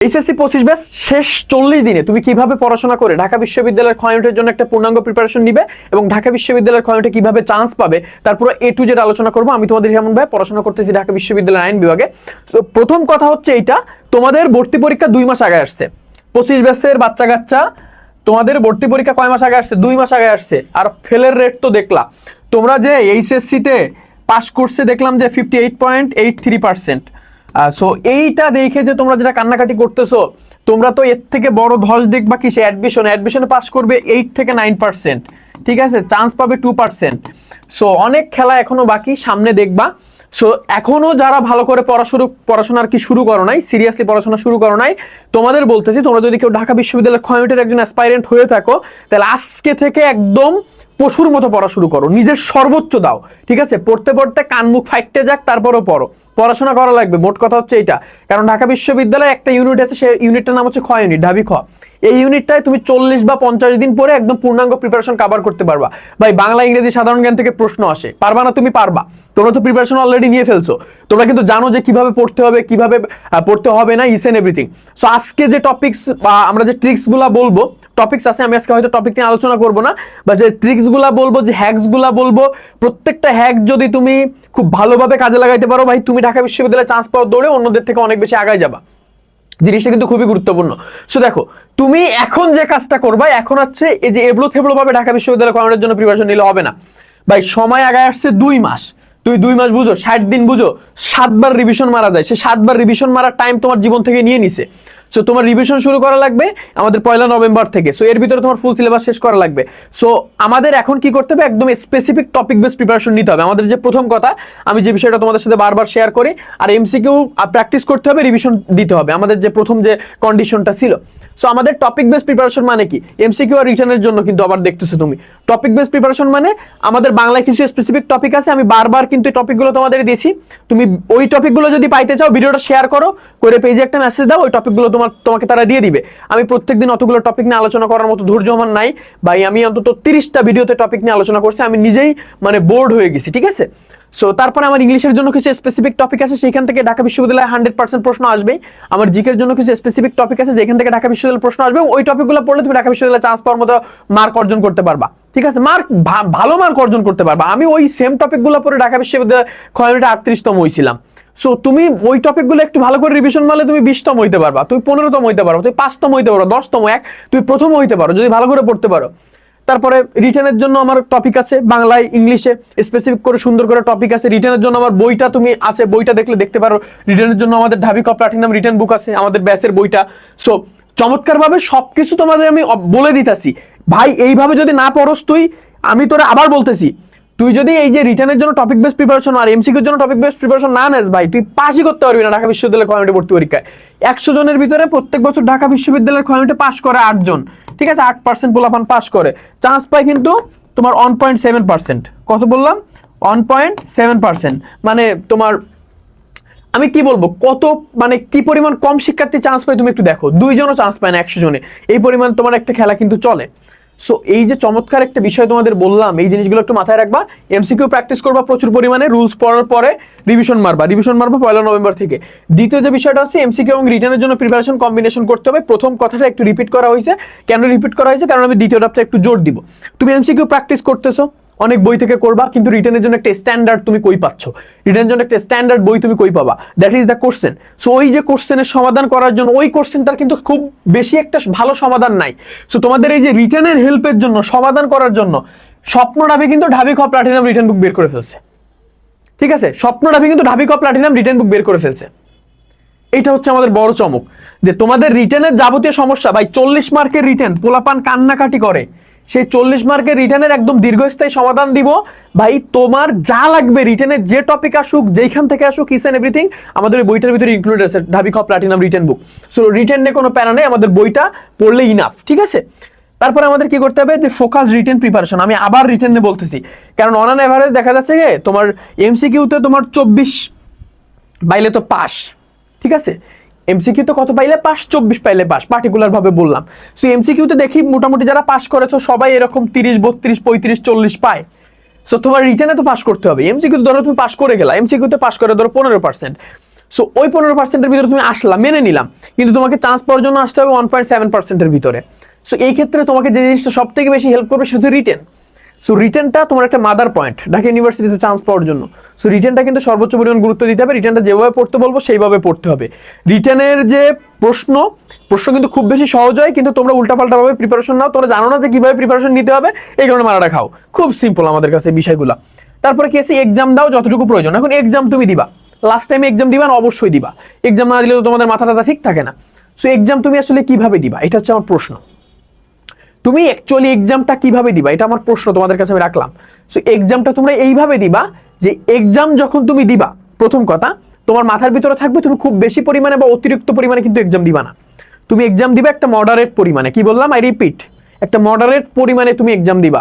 HSC পঁচিশ ব্যাস শেষ চল্লিশ দিনে তুমি কীভাবে পড়াশোনা করে ঢাকা বিশ্ববিদ্যালয়ের ক্ষয়নটের জন্য একটা পূর্ণাঙ্গ প্রিপারেশন নিবে এবং ঢাকা বিশ্ববিদ্যালয়ের ক্ষয়নটে কীভাবে চান্স পাবে তারপর এ টু জেড আলোচনা করব। আমি তোমাদের যেমন ভাই, পড়াশোনা করতেছি ঢাকা বিশ্ববিদ্যালয়ের আইন বিভাগে। তো প্রথম কথা হচ্ছে এইটা, তোমাদের ভর্তি পরীক্ষা দুই মাস আগে আসছে। পঁচিশ ব্যাসের বাচ্চা কাচ্চা, তোমাদের ভর্তি পরীক্ষা কয় মাস আগে আসছে? দুই মাস আগে আসছে। আর ফেলের রেট তো দেখলা। তোমরা যে এইচএসসিতে পাস করছে, দেখলাম যে fifty eight point eight three percent so এইটা দেখে যে তোমরা যেটা কান্নাকাটি করতেছো, তোমরা তো এর থেকে বড় ধস দেখবা কি সে অ্যাডমিশন অ্যাডমিশনে পাস করবে এইট থেকে নাইন পার্সেন্ট ঠিক আছে? চান্স পাবে টু পার্সেন্ট সো অনেক খেলা এখনও বাকি, সামনে দেখবা। সো এখনও যারা ভালো করে পড়াশুরু পড়াশোনা আর কি শুরু করো নাই সিরিয়াসলি পড়াশোনা শুরু করো নাই, তোমাদের বলতেছি, তোমরা যদি কেউ ঢাকা বিশ্ববিদ্যালয়ের ক্ষয়টের একজন অ্যাসপাইরেন্ট হয়ে থাকো, তাহলে আজকে থেকে একদম পশুর মতো পড়া শুরু করো, নিজের সর্বোচ্চ দাও, ঠিক আছে? পড়তে পড়তে কান মুখ যাক, তারপরও পড়ো। পড়াশোনা করা লাগবে, মোট কথা হচ্ছে এটা। কারণ ঢাকা বিশ্ববিদ্যালয়ে একটা ইউনিট আছে সেই ইউনিটটার নাম হচ্ছে খ ইউনিট ঢাবি খ। এই ইউনিটটায় তুমি চল্লিশ বা পঞ্চাশ দিন পরে একদম পূর্ণাঙ্গ প্রিপারেশন কাভার করতে পারবা। ভাই, বাংলা, ইংরেজি সাধারণ জ্ঞান থেকে প্রশ্ন আসে, পারবা না তুমি পারবা। তোমরা তো প্রিপারেশন অলরেডি নিয়ে ফেলছো। তোমরা কিন্তু জানো যে কীভাবে পড়তে হবে, কীভাবে পড়তে হবে না ইস এন্ড এভরিথিং সো আজকে যে টপিকস বা আমরা যে ট্রিক্সগুলা বলব টপিকস আছে, আমি আজকে হয়তো টপিক নিয়ে আলোচনা করব না বা যে ট্রিক্সগুলা বলব, যে হ্যাকসগুলা বলব, প্রত্যেকটা হ্যাক যদি তুমি খুব ভালোভাবে কাজে লাগাইতে পারো, ভাই, তুমি ঢাকা বিশ্ববিদ্যালয়ে চান্স পাওয়ার দৌড়ে, অন্যদের থেকে অনেক বেশি আগায় যাবা। জিনিসটা কিন্তু খুবই গুরুত্বপূর্ণ। সো দেখো, তুমি এখন যে কাজটা করবা, এখন হচ্ছে এই যে এবলো থেবলো ভাবে ঢাকা বিশ্ববিদ্যালয় করানোর জন্য প্রিপারেশন নিলে হবে না। ভাই, সময় আগায় আসছে দুই মাস। তুই দুই মাস বুঝো, ষাট দিন বুঝো, সাতবার রিভিশন মারা যায়। সে সাতবার রিভিশন মারার টাইম তোমার জীবন থেকে নিয়ে নিছে। সো তোমার রিভিশন শুরু করা লাগবে আমাদের পয়লা নভেম্বর থেকে। সো এর ভিতরে তোমার ফুল সিলেবাস শেষ করা লাগবে। সো আমাদের এখন কি করতে হবে? একদম স্পেসিফিক টপিক বেস প্রিপারেশন নিতে হবে। আমাদের যে প্রথম কথা, আমি যে বিষয়টা তোমাদের সাথে বারবার শেয়ার করি, আর এমসিকিউ প্র্যাকটিস করতে হবে রিভিশন দিতে হবে। আমাদের যে প্রথম যে কন্ডিশনটা ছিল। সো আমাদের টপিক বেস প্রিপারেশন মানে কি? এমসিকিউ আর রিটার্নের জন্য কিন্তু আবার দেখতেছো তুমি। টপিক বেস প্রিপারেশন মানে আমাদের বাংলায় কিছু স্পেসিফিক টপিক আছে, আমি বারবার কিন্তু এই টপিকগুলো তোমাদের দিয়েছি। তুমি ওই টপিকগুলো যদি পাইতে চাও, ভিডিওটা শেয়ার করো, করে পেজে একটা মেসেজ দাও, ওই টপিকগুলো তোমার, তোমাকে তারা দিয়ে দিবে। আমি প্রত্যেকদিন অতগুলো টপিক নিয়ে আলোচনা করার মতো ধৈর্য আমার নাই। ভাই, আমি অন্তত তিরিশটা ভিডিওতে টপিক নিয়ে আলোচনা করছি, আমি নিজেই মানে বোর্ড হয়ে গেছি, ঠিক আছে? সো তারপরে আমার ইংলিশের জন্য কিছু স্পেসিফিক টপিক আছে সেখান থেকে ঢাকা বিশ্ববিদ্যালয়ে হান্ড্রেড পার্সেন্ট প্রশ্ন আসবেই। আমার জিকের জন্য কিছু স্পেসিফিক টপিক আছে, যেখান থেকে ঢাকা বিশ্ববিদ্যালয়ের প্রশ্ন আসবে, ওই টপিকগুলো পড়লে তুমি ঢাকা বিশ্ববিদ্যালয়ে চান্স পাওয়ার মতো মার্ক অর্জন করতে পারবা। ঠিক আছে মার্ক ভালো মার্ক অর্জন করতে পারবা। আমি ওই সেম টপিকগুলো পরে ঢাকা বিশ্ববিদ্যালয়ে ক্ষয়টা আটত্রিশতম হয়েছিলাম সো তুমি ওই টপিকগুলো একটু ভালো করে রিভিশন মারলে তুমি বিশতম হইতে পারবা, তুমি পনেরোতম হইতে পারো তুমি পাঁচতম হইতে পারো দশতম এক, তুমি প্রথম হইতে পারো, যদি ভালো করে পড়তে পারো। তারপরে রিটার্নের জন্য আমার টপিক আছে বাংলায় ইংলিশে স্পেসিফিক করে সুন্দর করে টপিক আছে। রিটার্নের জন্য আমার বইটা তুমি আছে, বইটা দেখলে দেখতে পারো। রিটার্নের জন্য আমাদের ঢাবি কপ প্লাটিনাম রিটার্ন বুক আছে, আমাদের ব্যাসের বইটা। সো চমৎকারভাবে সবকিছু তোমাদের আমি বলে দিতাছি। ভাই, এইভাবে যদি না পড়স তুই, আমি তোরা আবার বলতেছি, তুই যদি এই যে রিটার্নের জন্য টপিক বেস প্রিপারেশন আর এমসিকিউর জন্য টপিক বেস প্রিপারেশন না নেস ভাই, তুই পাসই করতে পারবি না ঢাকা বিশ্ববিদ্যালয়ের কমিটি ভর্তি পরীক্ষায়। একশো জনের ভিতরে প্রত্যেক বছর ঢাকা বিশ্ববিদ্যালয়ের কমিটি পাস করে আটজন। ঠিক আছে? আট পার্সেন্ট পোলাপান পাস করে। চান্স পায় কিন্তু তোমার ওয়ান পয়েন্ট সেভেন পার্সেন্ট কত বললাম? ওয়ান পয়েন্ট সেভেন পার্সেন্ট মানে তোমার আমি কি বলব, কত মানে কি পরিমাণ কম শিক্ষার্থী চান্স পায় তুমি একটু দেখো। দুইজনও চান্স পায় না, একশো জনে। এই পরিমাণ তোমার একটা খেলা কিন্তু চলে। সো এই যে চমৎকার একটা বিষয় তোমাদের বললাম, এই জিনিসগুলো একটু মাথায় রাখবা। এমসিকিউ প্র্যাকটিস করবা প্রচুর পরিমাণে রুলস পড়ার পরে রিভিশন মারবা। রিভিশন মারবা পয়লা নভেম্বর থেকে। দ্বিতীয় যে বিষয়টা হচ্ছে এমসিকিউ এবং রিটার্নের জন্য প্রিপারেশন কম্বিনেশন করতে হবে। প্রথম কথাটা একটু রিপিট করা হয়েছে। কেন রিপিট করা হয়েছে? কারণ আমি দ্বিতীয় ধাপটা একটু জোর দিব। তুমি এমসিকিউ প্র্যাকটিস করতেছো। অনেক বই থেকে করবা, কিন্তু রিটার্নের জন্য একটা স্ট্যান্ডার্ড তুমি কই পাচ্ছ? রিটার্নের জন্য একটা স্ট্যান্ডার্ড বই তুমি কই পাবা? That is the question so ওই যে কোশ্চেনের সমাধান করার জন্য, ওই কোশ্চেনটার কিন্তু খুব বেশি একটা ভালো সমাধান নাই। সো তোমাদের এই যে রিটার্নের হেল্পের জন্য, সমাধান করার জন্য, স্বপ্ন ডাবি কিন্তু ঢাবি খ প্লাটিনাম রিটার্ন বুক বের করে ফেলছে। ঠিক আছে? স্বপ্ন ডাবি কিন্তু ঢাবি খ প্লাটিনাম রিটার্ন বুক বের করে ফেলছে। এইটা হচ্ছে আমাদের বড় চমক। যে তোমাদের রিটার্নের যাবতীয় সমস্যা, ভাই, চল্লিশ মার্কের রিটার্ন পোলাপান কান্নাকাটি করে। সেই চল্লিশ মার্কের রিটার্নের একদম দীর্ঘস্থায়ী সমাধান দিব। ভাই, তোমার যা লাগবে রিটার্নের যে টপিক আসুক যেখান থেকে আসুক ইস এন্ড এভরিথিং আমাদের ওই বইটার ভিতরে ইনক্লুড আছে, ঢাবি কপ platinum return book so return নিয়ে কোনো প্যারা নেই, আমাদের বইটা পড়লে ইনাফ ঠিক আছে? তারপরে আমাদের কি করতে হবে? যে ফোকাস রিটেন প্রিপারেশন আমি আবার রিটেনে বলতেছি। কারণ অন অ্যান এভারেজ দেখা যাচ্ছে যে তোমার এমসিকিউতে তোমার চব্বিশ, বাইলে তো পাস ঠিক আছে? এমসিকিউ তো কত পাইলে পাস? চব্বিশ পাইলে পাস পার্টিকুলার ভাবে বললাম। সো এমসিকিউতে দেখি মোটামুটি যারা পাস করেছ, সবাই এরকম তিরিশ, বত্রিশ, পঁয়ত্রিশ, চল্লিশ পায়। সো তোমার রিটার্নে তো পাস করতে হবে। এমসিকিউ ধরো তুমি পাস করে গেলা এমসিকিউতে পাস করে ধরো পনেরো পার্সেন্ট সো ওই পনেরো পার্সেন্টের ভিতরে তুমি আসলা, মেনে নিলাম। কিন্তু তোমাকে চান্স পাওয়ার জন্য আসতে হবে ওয়ান পয়েন্ট সেভেন পার্সেন্টের ভিতরে। সো এই ক্ষেত্রে তোমাকে যে জিনিসটা সব থেকে বেশি হেল্প করবে, সেটা রিটেন সো রিটার্নটা তোমার একটা মাদার পয়েন্ট ঢাকা ইউনিভার্সিটিতে চান্স পাওয়ার জন্য। সো রিটার্নটা কিন্তু সর্বোচ্চ পরিমাণ গুরুত্ব দিতে হবে রিটার্নটা যেভাবে পড়তে বলব, সেইভাবে পড়তে হবে। রিটার্নের যে প্রশ্ন প্রশ্ন কিন্তু খুব বেশি সহজ হয়, কিন্তু তোমরা উল্টাপাল্টাভাবে প্রিপারেশন নাও, তোমরা জানো না যে কীভাবে প্রিপারেশন নিতে হবে, এই কারণে মারাটা খাও। খুব সিম্পল আমাদের কাছে বিষয়গুলো। তারপরে কি আছে? এক্সাম দাও, যতটুকু প্রয়োজন। এখন এক্সাম তুমি দিবা। লাস্ট টাইমে এক্সাম দিবা না, অবশ্যই দিবা। এক্সাম না দিলে তো তোমাদের মাথাটা ঠিক থাকে না। সো এক্সাম তুমি আসলে কীভাবে দিবা? এটা হচ্ছে আমার প্রশ্ন। তুমি অ্যাকচুয়ালি এক্সামটা কীভাবে দিবা? এটা আমার প্রশ্ন তোমাদের কাছে আমি রাখলাম। সো এক্সামটা তোমরা এইভাবে দিবা যে এক্সাম যখন তুমি দিবা, প্রথম কথা, তোমার মাথার ভিতরে থাকবে তুমি খুব বেশি পরিমাণে বা অতিরিক্ত পরিমাণে কিন্তু এক্সাম দিবা না। তুমি এক্সাম দিবা একটা মডারেট পরিমাণে। কি বললাম? আই রিপিট একটা মডারেট পরিমাণে তুমি এক্সাম দিবা।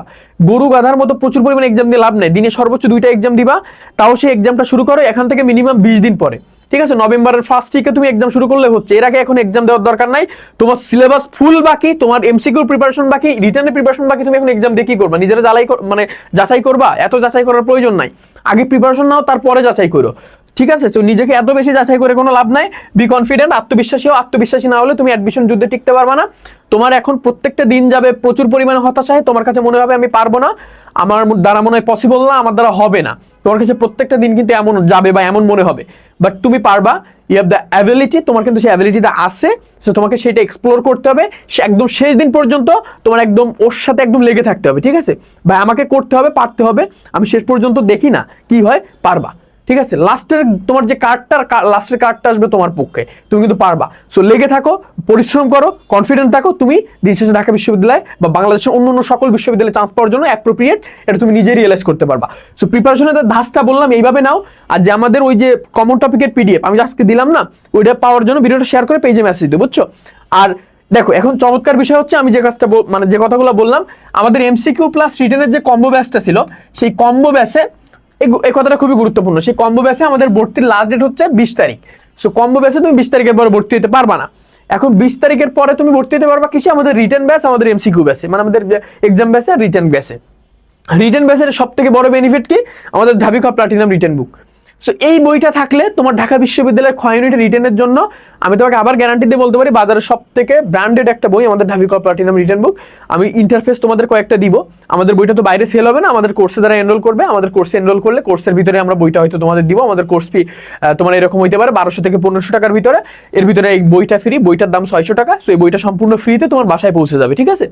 গরু গাধার মতো প্রচুর পরিমাণে এক্সাম দিয়ে লাভ নেই। দিনে সর্বোচ্চ দুইটা এক্সাম দিবা, তাও সেই এক্সামটা শুরু করো, এখান থেকে মিনিমাম বিশ দিন পরে। ঠিক আছে, নভেম্বরের ফার্স্ট উইকে তুমি এক্সাম শুরু করলে হচ্ছে, এর আগে এখন এক্সাম দেওয়ার দরকার নাই, তোমার সিলেবাস ফুল বাকি, তোমার এমসিকিউ প্রিপারেশন বাকি রিটার্নের প্রিপারেশন বাকি, তুমি এখন এক্সাম দিয়ে কি করবা? নিজেরা জ্বালাই মানে যাচাই করবা? এত যাচাই করার প্রয়োজন নাই। আগে প্রিপারেশন নাও, তারপরে যাচাই করো। ঠিক আছে? তো নিজেকে এত বেশি যাচাই করে কোনো লাভ নাই। বি কনফিডেন্ট আত্মবিশ্বাসী হও। আত্মবিশ্বাসী না হলে তুমি অ্যাডমিশন যুদ্ধে টিকতে পারবে না। তোমার এখন প্রত্যেকটা দিন যাবে প্রচুর পরিমাণে হতাশায় তোমার কাছে মনে হবে আমি পারব না। আমার দ্বারা মনে হয় পসিবল না, আমার দ্বারা হবে না। তোমার কাছে প্রত্যেকটা দিন কিন্তু এমন যাবে বা এমন মনে হবে। বাট তুমি পারবা। ইউ হ্যাভ দ্য অ্যাবিলিটি তোমার কিন্তু সেই অ্যাবিলিটিটা আছে। সো তোমাকে সেটা এক্সপ্লোর করতে হবে। সে একদম শেষ দিন পর্যন্ত তোমার একদম ওর সাথে একদম লেগে থাকতে হবে। ঠিক আছে? ভাই, আমাকে করতে হবে, পারতে হবে। আমি শেষ পর্যন্ত দেখি না কি হয়, পারবা। ঠিক আছে? লাস্টের তোমার যে কার্ডটার লাস্টের কার্ডটা আসবে তোমার পক্ষে। তুমি কিন্তু পারবা। সো লেগে থাকো, পরিশ্রম করো কনফিডেন্ট থাকো, তুমি দিন শেষে ঢাকা বিশ্ববিদ্যালয় বা বাংলাদেশের অন্য অন্য সকল বিশ্ববিদ্যালয়ে চান্স পাওয়ার জন্য অ্যাপ্রোপ্রিয়েট এটা তুমি নিজে রিয়েলাইজ করতে পারবা। সো প্রিপারেশনের ধাসটা বললাম, এইভাবে নাও। আর যে আমাদের ওই যে কমন টপিকের পিডিএফ আমি আজকে দিলাম না, ওইটা পাওয়ার জন্য ভিডিওটা শেয়ার করে পেজে মেসেজ দিও, বুঝছ? আর দেখো, এখন চমৎকার বিষয় হচ্ছে, আমি যে কাজটা মানে যে কথাগুলো বললাম, আমাদের এমসিকিউ প্লাস রিটেনের যে কম্বো ব্যাচটা ছিল, সেই কম্বো ব্যাচে এই- কথাটা খুবই গুরুত্বপূর্ণ। সেই কম্বো ব্যাচে আমাদের ভর্তির লাস্ট ডেট হচ্ছে বিশ তারিখ। সো কম্বো ব্যাচে তুমি বিশ তারিখের পরে ভর্তি হতে পারবা না। এখন বিশ তারিখের পরে তুমি ভর্তি হতে পারবা কিসে? আমাদের রিটার্ন ব্যাচ আমাদের এমসিকিউ ব্যাচে মানে আমাদের এক্সাম ব্যাচে রিটার্ন ব্যাচে রিটার্ন ব্যাচের সব থেকে বড় বেনিফিট কি? আমাদের ধাবিকা প্লাটিনাম রিটার্ন বুক সো এই বইটা থাকলে তোমার ঢাকা বিশ্ববিদ্যালয়ের ক্ষয় ইউনিট রিটার্নের জন্য আমি তোমাকে আবার গ্যারান্টি দিয়ে বলতে পারি বাজারের সব থেকে ব্র্যান্ডেড একটা বই আমাদের ঢাবিকা প্লাটিনাম রিটার্ন বুক আমি ইন্টারফেস তোমাদের কয়েকটা দিব। আমাদের বইটা তো বাইরে সেল হবে না, আমাদের কোর্সে যারা এনরোল করবে, আমাদের কোর্সে এনরোল করলে কোর্সের ভিতরে আমরা বইটা হয়তো তোমাদের দিব। আমাদের কোর্স ফি তোমার এরকম হইতে পারে বারোশো থেকে পনেরোশো টাকার ভিতরে। এর ভিতরে এই বইটা ফ্রি বইটার দাম ছয়শো টাকা। সো এই বইটা সম্পূর্ণ ফ্রিতে তোমার বাসায় পৌঁছে যাবে, ঠিক আছে?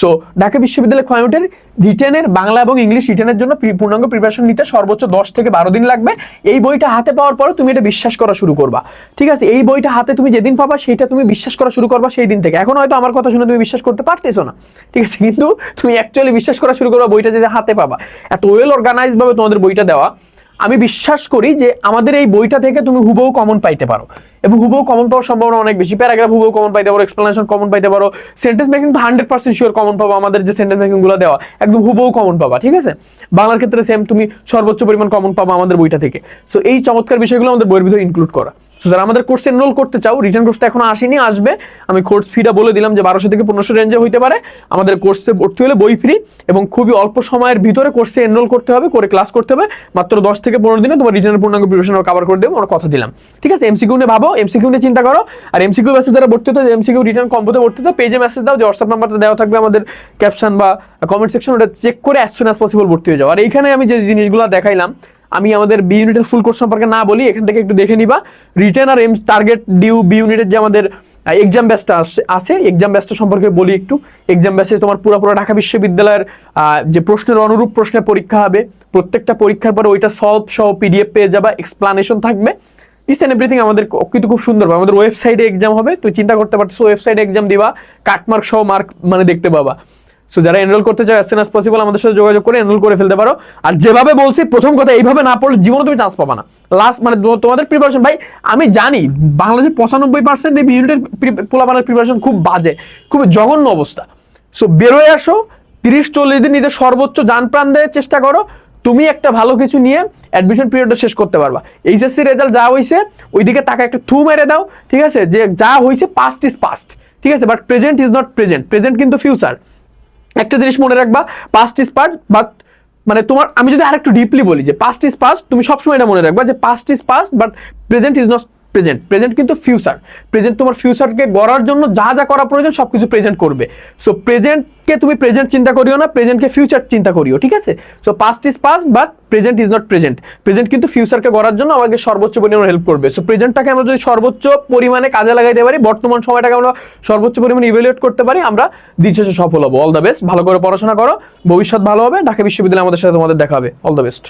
সো ঢাকা বিশ্ববিদ্যালয় ক্ষয় ইউনিটের রিটেনের বাংলা এবং ইংলিশ রিটেনের জন্য পূর্ণাঙ্গ প্রিপারেশন নিতে সর্বোচ্চ দশ থেকে বারো দিন লাগবে। এই বইটা হাতে পাওয়ার পরে তুমি এটা বিশ্বাস করা শুরু করবা। ঠিক আছে? এই বইটা হাতে তুমি যেদিন পাবা সেটা তুমি বিশ্বাস করা শুরু করবা সেই দিন থেকে। এখন হয়তো আমার কথা শুনে তুমি বিশ্বাস করতে পারতেছো না। ঠিক আছে? কিন্তু তুমি অ্যাকচুয়ালি বিশ্বাস করা শুরু করবা বইটা যদি হাতে পাবা। এত ওয়েল অর্গানাইজ ভাবে তোমাদের বইটা দেওয়া। আমি বিশ্বাস করি যে আমাদের এই বইটা থেকে তুমি হুবহু কমন পাইতে পারো। এবং হুবহু কমন পাওয়ার সম্ভাবনা অনেক বেশি। প্যারাগ্রাফ হুবহু কমন পাইতে পারো এক্সপ্লেনেশন কমন পাইতে পারো। সেন্টেন্স মেকিং তো হান্ড্রেড পার্সেন্ট শিওর কমন পাবো, আমাদের যে সেন্টেন্স মেকিংগুলো দেওয়া, একদম হুবহু কমন পাবা, ঠিক আছে? বাংলার ক্ষেত্রে সেম তুমি সর্বোচ্চ পরিমাণ কমন পাবা আমাদের বইটা থেকে। সো এই চমৎকার বিষয়গুলো আমাদের বইয়ের ভিতরে ইনক্লুড করা। সো যারা আমাদের কোর্সে এনরোল করতে চাও রিটার্ন কোর্সটা এখনও আসেনি, আসবে। আমি কোর্স ফিটা বলে দিলাম যে বারোশো থেকে পনেরোশো রেঞ্জে হইতে পারে। আমাদের কোর্সে ভর্তি হলে বই ফ্রি এবং খুবই অল্প সময়ের ভিতরে কোর্সে এনরোল করতে হবে, করে ক্লাস করতে হবে। মাত্র দশ থেকে পনেরো দিনে তোমার রিটার্নের পূর্ণাঙ্গ প্রিপারেশন কভার করে দেবো, আমরা কথা দিলাম। ঠিক আছে? এমসিকিউ নিয়ে ভাবো। এমসিকিউ নিয়ে চিন্তা করো। আর এমসিকিউ মেসেজ যারা ভর্তি হতে এমসিকিউ রিটার্ন কম্পোতে ভর্তি হতে পেজে মেসেজ দাও যে হোয়াটসঅ্যাপ নাম্বারটা দেওয়া থাকবে আমাদের ক্যাপশন বা কমেন্ট সেকশন ওটা চেক করে অ্যাজ সুন অ্যাজ পসিবল ভর্তি হয়ে যাও। আর এইখানে আমি যে জিনিসগুলো দেখাইলাম আমি আমাদের বি ইউনিটের ফুল কোর্স সম্পর্কে না বলি, এখান থেকে একটু দেখে নিবা। রিটার্ন আর এম টার্গেট ডিউ বি ইউনিটের যে আমাদের এক্সাম ব্যাচটা আছে এক্সাম ব্যাচটা সম্পর্কে বলি একটু। এক্সাম ব্যাচে তোমার পুরো ঢাকা বিশ্ববিদ্যালয়ের যে প্রশ্নের অনুরূপ প্রশ্নের পরীক্ষা হবে, প্রত্যেকটা পরীক্ষার পরে ওইটা সলভ সহ পিডিএফ পেয়ে যাবা এক্সপ্লানেশন থাকবে। ইস এন্ড এভরিথিং আমাদের কিন্তু খুব সুন্দর হবে। আমাদের ওয়েবসাইটে এক্সাম হবে তুই চিন্তা করতে পারছিস ওয়েবসাইটে এক্সাম দিবা কাটমার্ক সহ মার্ক মানে দেখতে পাবা। সো যারা এনরোল করতে চাও অ্যাজ সুন অ্যাজ পসিবল আমাদের সাথে যোগাযোগ করে এনরোল করে ফেলতে পারো। আর যেভাবে বলছি, প্রথম কথা, এইভাবে না পড়লে জীবনে তুমি চান্স পাবা না। লাস্ট মানে তোমাদের প্রিপারেশন ভাই, আমি জানি, বাংলাদেশের পঁচানব্বই পার্সেন্ট এই ইউনিটের পোলাপানের প্রিপারেশন খুব বাজে, খুব জঘন্য অবস্থা। সো বেরোয় আসো, তিরিশ চল্লিশ দিন নিজের সর্বোচ্চ যান প্রাণ দেওয়ার চেষ্টা করো, তুমি একটা ভালো কিছু নিয়ে অ্যাডমিশন পিরিয়ডটা শেষ করতে পারবা। এইচএসসি রেজাল্ট যা হয়েছে ওইদিকে টাকা একটা থু মেরে দাও, ঠিক আছে? যে যা হয়েছে পাস্ট ইজ পাস্ট ঠিক আছে? But present is not present present কিন্তু ফিউচার একটা জিনিস মনে রাখবা পাস্ট ইজ পাস্ট বাট মানে তোমার, আমি যদি আরেকটু ডিপলি বলি যে পাস্ট ইজ পাস্ট তুমি সবসময় এটা মনে রাখবা যে past is past but present is not present present কিন্তু ফিউচার প্রেজেন্ট তোমার ফিউচারকে গড়ার জন্য যা যা করা প্রয়োজন সব কিছু প্রেজেন্ট করবে সো প্রেজেন্টকে তুমি প্রেজেন্ট চিন্তা করিও না প্রেজেন্টকে ফিউচার চিন্তা করিও, ঠিক আছে? So past is past but present is not present present কিন্তু ফিউচারকে গড়ার জন্য আমাকে সর্বোচ্চ পরিমাণে হেল্প করবে। সো প্রেজেন্টটাকে আমরা যদি সর্বোচ্চ পরিমাণে কাজে লাগাইতে পারি, বর্তমান সময়টাকে আমরা সর্বোচ্চ পরিমাণে ইভ্যালুয়েট করতে পারি, আমরা শেষে সফল হব। অল দ্য বেস্ট ভালো করে পড়াশোনা করো, ভবিষ্যৎ ভালো হবে। ঢাকা বিশ্ববিদ্যালয়ে আমাদের সাথে তোমাদের দেখা হবে। All the best